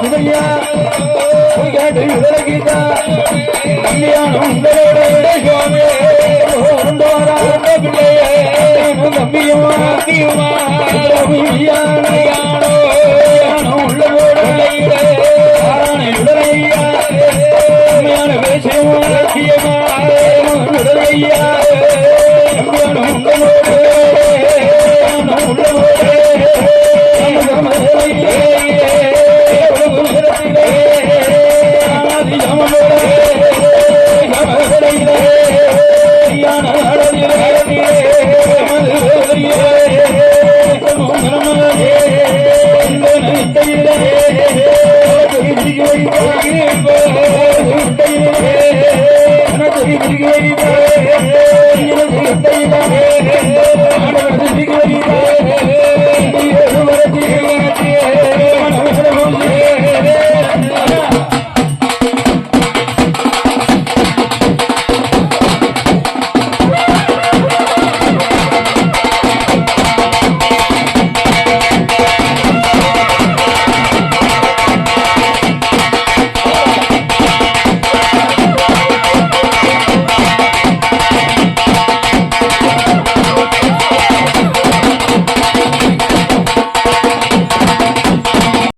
சிவையா கேட்டு விலகிட்டா கல்யாணம் உங்களோட சுவாமி கொண்டு வரா பிள்ளையே தம்பியுமா தம்பியுமா உள்ளவோட ஆரானை உடலையா உண்மையான பேசியமா லட்சியமா உடலையா